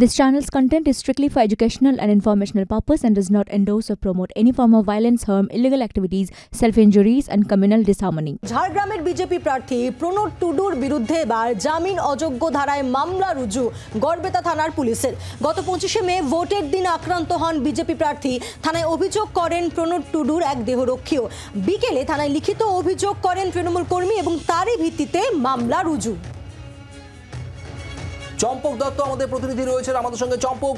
This channel's content is strictly for educational and informational purpose and does not endorse or promote any form of violence, harm, illegal activities, self-injuries and communal disharmony. ঝাড়গ্রামের BJP প্রার্থী Pranab Tudor বিরুদ্ধে এবার জামিন অযোগ্য ধারায় মামলা রুজু গড়বেতা থানার পুলিশের গত পঁচিশে মে ভোটের দিন আক্রান্ত হন বিজেপি প্রার্থী থানায় অভিযোগ করেন প্রণব টুডুর এক দেহরক্ষীও বিকেলে থানায় লিখিত অভিযোগ করেন তৃণমূল কর্মী এবং তারই ভিত্তিতে মামলা রুজু চম্পক দত্ত আমাদের প্রতিনিধি রয়েছেন আমাদের সঙ্গে। চম্পক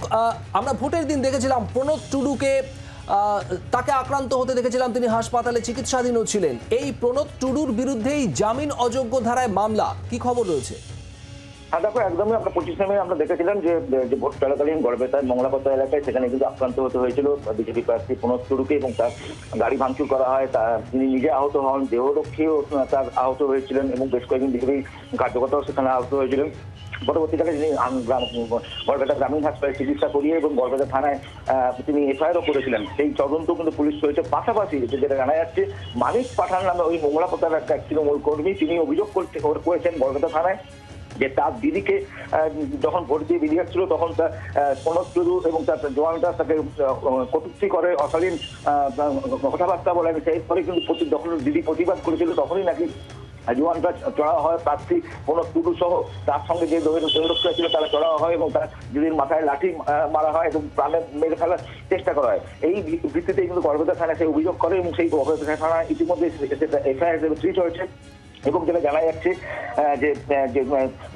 আমরা ভোটের দিন দেখেছিলাম, প্রণব টুডুকে তাকে আক্রান্ত হতে দেখেছিলাম তিনি হাসপাতালে চিকিৎসাধীনও ছিলেন। এই প্রণব টুডুর বিরুদ্ধেই জামিন অযোগ্য ধারায় মামলা, কি খবর রয়েছে? দেখো, একদমই আমরা পঁচিশ মে আমরা দেখেছিলাম যে যে ভোট চলাকালীন গড়বেতার মংলাপত্তা এলাকায় সেখানে কিন্তু আক্রান্ত হতে হয়েছিল। বিজেপি প্রার্থী প্রণব টুডুকে এবং তার গাড়ি ভাঙচুর করা হয়। তা তিনি নিজে আহত হন, দেহরক্ষীও তার আহত হয়েছিলেন এবং বেশ কয়েকজন বিজেপি কার্যকর্তাও সেখানে আহত হয়েছিলেন। পরবর্তীকালে তিনি গড়বেতা গ্রামীণ হাসপাতালে চিকিৎসা করিয়ে এবং গড়বেতা থানায় তিনি এফআইআরও করেছিলেন। সেই তদন্ত কিন্তু পুলিশ করেছে পাশাপাশি যেটা জানা যাচ্ছে, মানিক পাঠান নামে ওই মংলাপত্তার একটা তৃণমূল কর্মী, তিনি অভিযোগ করেছেন গড়বেতা থানায়। যে তার দিদিকে যখন ভোট দিয়ে বেরিয়ে যাচ্ছিল তখন তার প্রণব টুডু এবং তার জওয়ানরা তাকে কটূক্তি করে অশালীন কথাবার্তা বলেন সেই পরে কিন্তু যখন দিদি প্রতিবাদ করেছিল, তখনই নাকি জওয়ানরা চড়া হয়, প্রার্থী প্রণব টুডু সহ তার সঙ্গে যে দৈরক্ষা ছিল, তারা চড়া হয় এবং তার দিদির মাথায় লাঠি মারা হয় এবং প্রাণে মেরে ফেলার চেষ্টা করা হয়। এই ভিত্তিতে কিন্তু গর্ভতা থানায় সে অভিযোগ করে এবং সেই গর্ভতা থানা ইতিমধ্যে এফআইআর ট্রিট হয়েছে। এবং যেটা জানা যাচ্ছে যে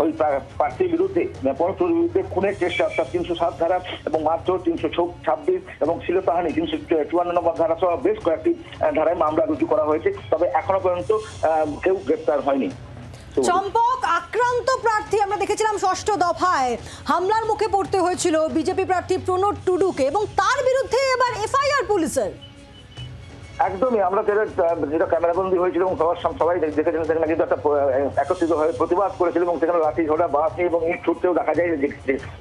ওই প্রার্থীর বিরুদ্ধে পরস্পর বিরুদ্ধে খুনের চেষ্টা, অর্থাৎ তিনশো সাত ধারা এবং মারধর তিনশো ছাব্বিশ এবং শিলতাহানি তিনশো চুয়ান্ন নম্বর ধারা সহ বেশ কয়েকটি ধারায় মামলা রুজু করা হয়েছে। তবে এখনও পর্যন্ত কেউ গ্রেপ্তার হয়নি। চম্পক আক্রান্ত প্রার্থী আমরা দেখেছিলাম ষষ্ঠ দফায়। হামলার মুখে পড়তে হয়েছিল বিজেপি প্রার্থী প্রণব টুডুকে এবং তার বিরুদ্ধে এবার এফআইআর পুলিশের। একদমই, আমরা যেটা ক্যামেরাবন্দি হয়েছিল এবং সবার সবাই দেখ- দেখেছেন সেখানে কিন্তু একটা একত্রিত হয়ে প্রতিবাদ করেছিল এবং সেখানে লাঠি ঝোড়া বাস এবং ইট ছুটতেও দেখা যায়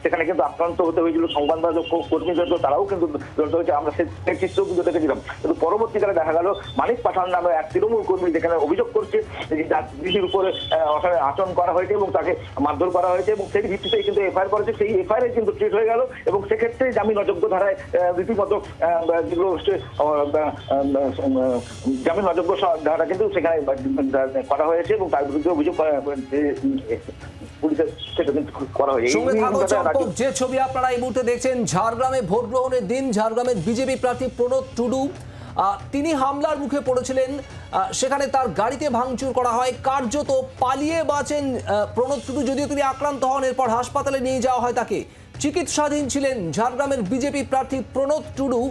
সেখানে কিন্তু আক্রান্ত হতে হয়েছিল সংবাদদাতা কর্মীদের তো তারাও কিন্তু জড়িত হয়েছে। আমরা সেই চিত্রও কিন্তু দেখেছিলাম। কিন্তু পরবর্তীকালে দেখা গেল, মানিক পাঠান নামে এক তৃণমূল কর্মী যেখানে অভিযোগ করছে যে দিদির উপরে অশালীন আচরণ করা হয়েছে এবং তাকে মারধর করা হয়েছে এবং সেই ভিত্তিতে কিন্তু এফআইআর করেছে। সেই এফআইআর কিন্তু ট্রিট হয়ে গেল এবং সেক্ষেত্রে জামিন অযোগ্য ধারায় রীতিমতো যেগুলো হচ্ছে জামিন অযোগ্য ধারা কিন্তু সেখানে করা হয়েছে এবং তার বিরুদ্ধে অভিযোগ যে, ছবি আপনারা এই মুহূর্তে দেখছেন ঝাড়গ্রামে ভোট গ্রহণের দিন ঝাড়গ্রামের বিজেপি প্রার্থী প্রণব টুডু। তিনি হামলার মুখে পড়েছিলেন সেখানে তার গাড়িতে ভাঙচুর করা হয় কার্যত পালিয়ে বাঁচেন আহ, প্রণব টুডু যদিও তিনি আক্রান্ত হন এরপর হাসপাতালে নিয়ে যাওয়া হয় তাকে। চিকিৎসাধীন ছিলেন ঝাড়গ্রামের বিজেপি প্রার্থী প্রণব টুডু।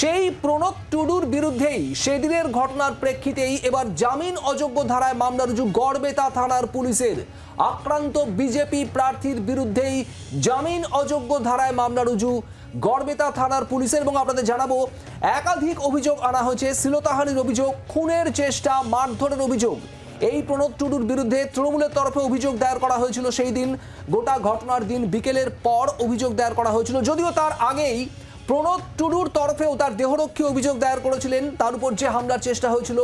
সেই প্রণব টুডুর বিরুদ্ধেই সেদিনের ঘটনার প্রেক্ষিতেই এবার জামিন অযোগ্য ধারায় মামলা রুজু গড়বেতা থানার পুলিশের। আক্রান্ত বিজেপি প্রার্থীর বিরুদ্ধেই জামিন অযোগ্য ধারায় মামলা রুজু গড়বেতা থানার পুলিশের এবং আপনাদের জানাব, একাধিক অভিযোগ আনা হয়েছে। শ্লীলতাহানির অভিযোগ, খুনের চেষ্টা, মারধরের অভিযোগ। এই প্রণব টুডুর বিরুদ্ধে তৃণমূলের তরফে অভিযোগ দায়ের করা হয়েছিল সেই দিন। গোটা ঘটনার দিন বিকেলের পর অভিযোগ দায়ের করা হয়েছিল। যদিও তার আগেই প্রণব টুডুর তরফেও তার দেহরক্ষী অভিযোগ দায়ের করেছিলেন। তার উপর যে হামলার চেষ্টা হয়েছিল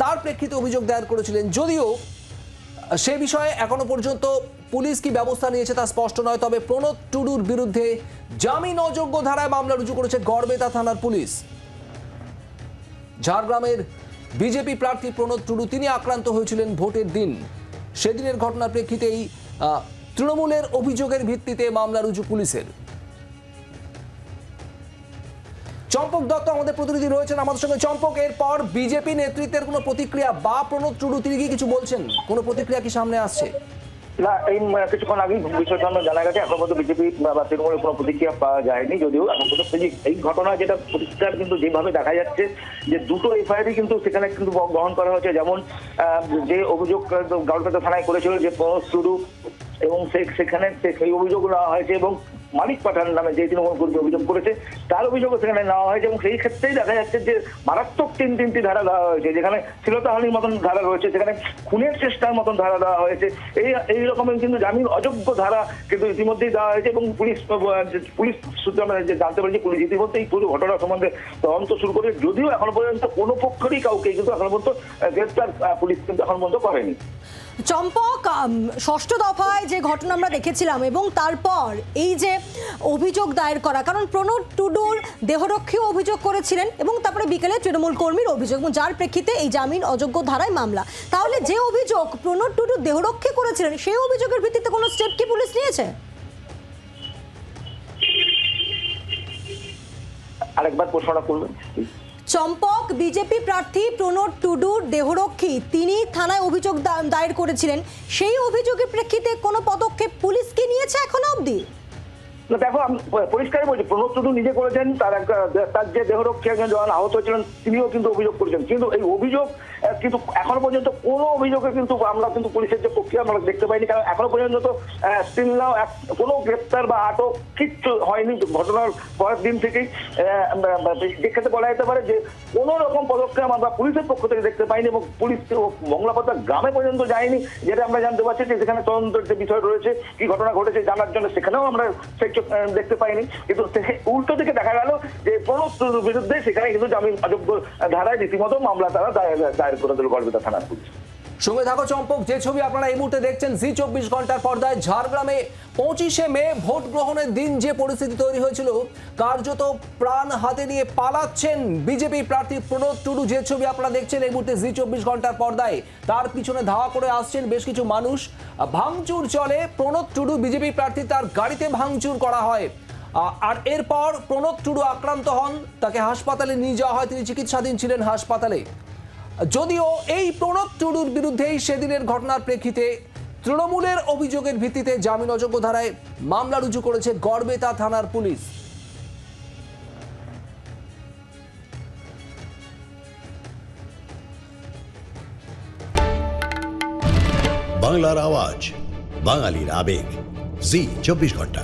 তার প্রেক্ষিতে অভিযোগ দায়ের করেছিলেন। যদিও সে বিষয়ে এখনও পর্যন্ত পুলিশ কি ব্যবস্থা নিয়েছে তা স্পষ্ট নয়। তবে প্রণব টুডুর বিরুদ্ধে জামিন অযোগ্য ধারায় মামলা রুজু করেছে গড়বেতা থানার পুলিশ। ঝাড়গ্রামের বিজেপি প্রার্থী প্রণব টুডু, তিনি আক্রান্ত হয়েছিলেন ভোটের দিন। সেদিনের ঘটনার প্রেক্ষিতেই তৃণমূলের অভিযোগের ভিত্তিতে মামলা রুজু পুলিশের। চম্পক দত্ত আমাদের প্রতিনিধি রয়েছেন আমাদের সঙ্গে। চম্পক, এরপর বিজেপি নেতৃত্বের কোনো প্রতিক্রিয়া বা প্রণব টুডু তিনি কি কিছু বলছেন? কোনো প্রতিক্রিয়া কি সামনে আসছে? না, এই কিছুক্ষণ আগেই বিষয়টা আমরা জানা গেছে, এখন পর্যন্ত বিজেপি বা তৃণমূলের কোনো প্রতিক্রিয়া পাওয়া যায়নি, যদিও এখন পর্যন্ত এই- ঘটনা যেটা পরিষ্কার কিন্তু যেভাবে দেখা যাচ্ছে, যে দুটো এফআইআরই কিন্তু সেখানে কিন্তু গ্রহণ করা হয়েছে, যেমন যে অভিযোগ গাউলপেটা থানায় করেছিল যে প্রণব এবং সেখানে সেই অভিযোগ নেওয়া হয়েছে এবং মালিক পাঠান নামে যে তৃণমূল কর্মী অভিযোগ করেছে, তার অভিযোগও সেখানে নেওয়া হয়েছে এবং সেই ক্ষেত্রেই দেখা যাচ্ছে যে মারাত্মক তিন তিনটি ধারা দেওয়া হয়েছে, যেখানে শ্লীলতাহানির মতন ধারা রয়েছে সেখানে খুনের চেষ্টার মতন ধারা দেওয়া হয়েছে। এই এই রকমের কিন্তু জামিন, অযোগ্য ধারা কিন্তু ইতিমধ্যেই দেওয়া হয়েছে এবং পুলিশ পুলিশ সূত্রে আমরা জানতে পারছি, পুলিশ ইতিমধ্যে এই পুরো ঘটনা সম্বন্ধে তদন্ত শুরু করে যদিও এখনও পর্যন্ত কোনো পক্ষেরই কাউকে কিন্তু এখনও পর্যন্ত গ্রেপ্তার পুলিশ কিন্তু এখন পর্যন্ত করেনি। চম্পক ষষ্ঠ দফায় যে ঘটনা আমরা দেখেছিলাম এবং তারপর এই যে অভিযোগ দায়ের করা। কারণ প্রণব টুডুর দেহরক্ষীও অভিযোগ করেছিলেন এবং তারপরে বিকেলে তৃণমূল কর্মীর অভিযোগ যার প্রেক্ষিতে এই জামিন অযোগ্য ধারায় মামলা। তাহলে যে অভিযোগ প্রণব টুডু দেহরক্ষী করেছিলেন সেই অভিযোগের ভিত্তিতে কোনো স্টেপ কি পুলিশ নিয়েছে? আরেকবার প্রশ্নটা করবেন চম্পক বিজেপি প্রার্থী প্রণব টুডুর দেহরক্ষী তিনি থানায় অভিযোগ দায়ের করেছিলেন। সেই অভিযোগের প্রেক্ষিতে কোনো পদক্ষেপ পুলিশ কি নিয়েছে এখনও অবধি? না, দেখো, আমি পরিষ্কারই বলছি প্রণব টুডু নিজে করেছেন, তার একটা তার যে দেহরক্ষী একজন জওয়ান আহত হয়েছিলেন তিনিও কিন্তু অভিযোগ করেছেন। কিন্তু এই অভিযোগ কিন্তু এখনও পর্যন্ত কোনো অভিযোগে কিন্তু আমরা কিন্তু পুলিশের যে প্রক্রিয়া আমরা দেখতে পাইনি, কারণ এখনও পর্যন্ত তো স্টিল কোনো গ্রেপ্তার বা আটক কিচ্ছু হয়নি ঘটনার পরের দিন থেকেই। ক্ষেত্রে বলা যেতে পারে যে কোনো রকম পদক্ষেপ আমরা পুলিশের পক্ষ থেকে দেখতে পাইনি এবং পুলিশ মংলাপাতা গ্রামে পর্যন্ত যায়নি, যেটা আমরা জানতে পারছি যে সেখানে তদন্তের যে বিষয় রয়েছে, কি ঘটনা ঘটেছে জানার জন্য সেখানেও আমরা দেখতে পাইনি। কিন্তু উল্টো দিকে দেখা গেল যে প্রণব বিরুদ্ধে সেখানে কিন্তু জামিন অযোগ্য ধারায় রীতিমতো মামলা তারা দায়ের দায়ের করে দিল গড়বেতা থানার পুলিশ। সঙ্গে থাকো চম্পক, যে ছবি আপনারা এই মুহূর্তে দেখছেন জি চব্বিশ ঘণ্টার পর্দায় ঝাড়গ্রামে পঁচিশে মে ভোট গ্রহণের দিন যে পরিস্থিতি তৈরি হয়েছিল, কার্যত প্রাণ হাতে নিয়ে পালাচ্ছেন বিজেপি প্রার্থী প্রণব টুডু। যে ছবি আপনারা দেখছেন এই মুহূর্তে জি চব্বিশ ঘণ্টার পর্দায়, তার পিছনে ধাওয়া করে আসছেন বেশ কিছু মানুষ। ভাঙচুর চলে প্রণব টুডু, বিজেপি প্রার্থী তার গাড়িতে ভাঙচুর করা হয়। আর এরপর প্রণব টুডু আক্রান্ত হন, তাকে হাসপাতালে নিয়ে যাওয়া হয়, তিনি চিকিৎসাধীন ছিলেন হাসপাতালে। যদিও এই প্রণব টুডুর বিরুদ্ধেই সেদিনের ঘটনার প্রেক্ষিতে তৃণমূলের অভিযোগের ভিত্তিতে জামিন অযোগ্য ধারায় মামলা রুজু করেছে গড়বেতা থানার পুলিশ। বাংলার আওয়াজ, বাঙালির আবেগ। জি, চব্বিশ ঘণ্টা।